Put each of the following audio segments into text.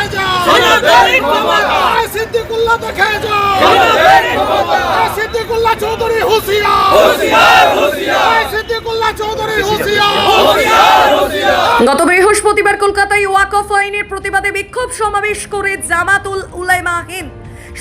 দেখে যাও সিদ্দিকুল্লাহ দেখে যাও সিদ্দিকুল্লাহ চৌধুরী সিদ্দিকুল্লাহ চৌধুরী। গত বৃহস্পতিবার কলকাতায় ওয়াকফ আইনের প্রতিবাদে বিক্ষোভ সমাবেশ করে জামাতুল উলাইমা হিন্দ।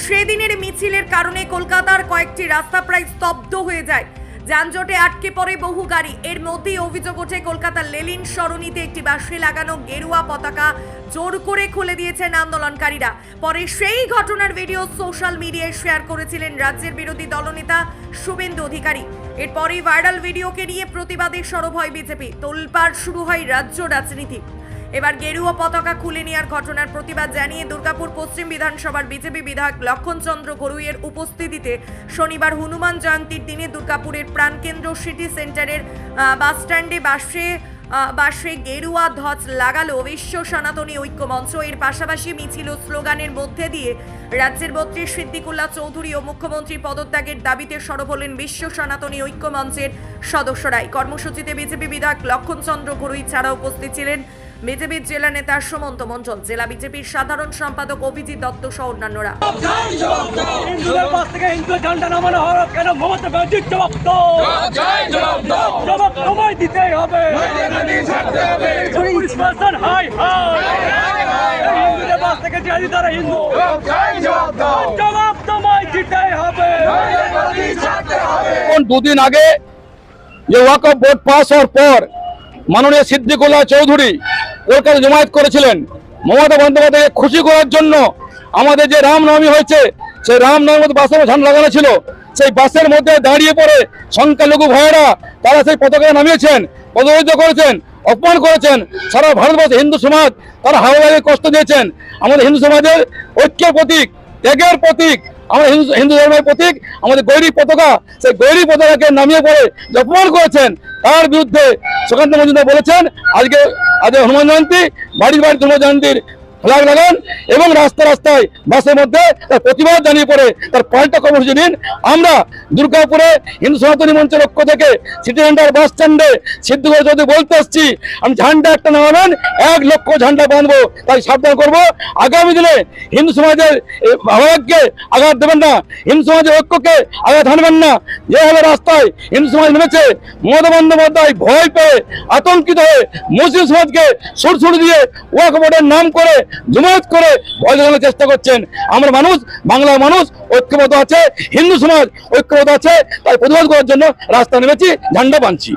সেদিনের মিছিলের কারণে কলকাতার কয়েকটি রাস্তা প্রায় স্তব্ধ হয়ে যায়। যানজটে আটকে পড়ে বহু গাড়ি। এর মধ্যেই অভিযোগ ওঠে, কলকাতার লেলিন সরণিতে একটি বাসে লাগানো গেরুয়া পতাকা জোর করে খুলে দিয়েছেন আন্দোলনকারীরা। পরে সেই ঘটনার ভিডিও সোশ্যাল মিডিয়ায় শেয়ার করেছিলেন রাজ্যের বিরোধী দলনেতা শুভেন্দু অধিকারী। এরপরই ভাইরাল ভিডিওকে নিয়ে প্রতিবাদে সরব হয় বিজেপি। তোলপাড় শুরু হয় রাজ্য রাজনীতি। এবার গেরুয়া পতাকা খুলে নেওয়ার ঘটনার প্রতিবাদ জানিয়ে দুর্গাপুর পশ্চিম বিধানসভার বিজেপি বিধায়ক লক্ষণচন্দ্র গরুইয়ের উপস্থিতিতে শনিবার হনুমান জয়ন্তীর দিনে দুর্গাপুরের প্রাণকেন্দ্র সিটি সেন্টারের আহ, বাস বাসে গেরুয়া ধ্বজ লাগালো বিশ্ব সনাতনী ঐক্য মঞ্চ। এর পাশাপাশি মিছিল স্লোগানের মধ্যে দিয়ে রাজ্যের মন্ত্রী সিদ্দিকুল্লাহ চৌধুরী ও মুখ্যমন্ত্রী পদত্যাগের দাবিতে সরব হলেন বিশ্ব সনাতনী ঐক্য মঞ্চের সদস্যরাই। কর্মসূচিতে বিজেপি বিধায়ক লক্ষণচন্দ্র ঘরুই ছাড়া উপস্থিত ছিলেন বিজেপির জেলা নেতা সুমন্ত মণ্ডল জেলা বিজেপির সাধারণ সম্পাদক অভিজিৎ দত্ত সহ অন্যান্যরা। দুদিন আগে যে ওয়াকফ বোর্ড পাস হওয়ার পর মাননীয় সিদ্দিকুল্লাহ চৌধুরী কলকাতা জমায়েত করেছিলেন। মমতা বন্দ্যোপাধ্যায়কে খুশি করার জন্য আমাদের যে রামনবমী হয়েছে, সেই রামনবমীর মধ্যে বাসের ঝান্ডা লাগানো ছিল। সেই বাসের মধ্যে দাঁড়িয়ে পড়ে সংখ্যালঘু ভাইয়েরা, তারা সেই পতাকা নামিয়েছেন পদবিত করেছেন, অপমান করেছেন। সারা ভারতবর্ষে হিন্দু সমাজ তারা হাওড়াকে কষ্ট দিয়েছেন। আমাদের হিন্দু সমাজের ঐক্যের প্রতীক, ত্যাগের প্রতীক আমরা হিন্দু হিন্দু ধর্মের প্রতীক, আমাদের গৈরিক পতাকা, সেই গৈরিক পতাকাকে নামিয়ে পড়ে অপমান করেছেন, তার বিরুদ্ধে সুকান্ত মজুমদার বলেছেন, আজকে আজ হনুমান জয়ন্তী বাড়ির বাড়ির হনুমান জয়ন্তীর ফ্ল্যাগ লাগান এবং রাস্তা রাস্তায় বাসের মধ্যে তার প্রতিবাদ জানিয়ে পড়ে। তার পাল্টা কর্মসূচি নিন আমরা দুর্গাপুরে হিন্দু সনাতনী মঞ্চের পক্ষ থেকে সিটি সেন্টার বাস স্ট্যান্ডে সিদ্ধগড় যদি বলতে আসছি। আমি ঝান্ডা একটা নামাবেন এক লক্ষ ঝান্ডা বাঁধবো, তাই সাবধান করব। আগামী দিনে হিন্দু সমাজের এই ভাবাবেগকে আঘাত দেবেন না, হিন্দু সমাজের ঐক্যকে আঘাত হানবেন না। যেভাবে রাস্তায় হিন্দু সমাজ নেমেছে, মমতা বন্দ্যোপাধ্যায় ভয় পেয়ে আতঙ্কিত হয়ে মুসলিম সমাজকে সুরসুর দিয়ে ওয়াক নাম করে জমায়েত করে দেখানোর চেষ্টা করছেন। আমার মানুষ, বাংলার মানুষ, ঐক্যবদ্ধ আছে, হিন্দু সমাজ ঐক্যবদ্ধ আছে তাই প্রতিবাদ করার জন্য রাস্তা নেমেছি, ঝান্ডা বাঁধছি।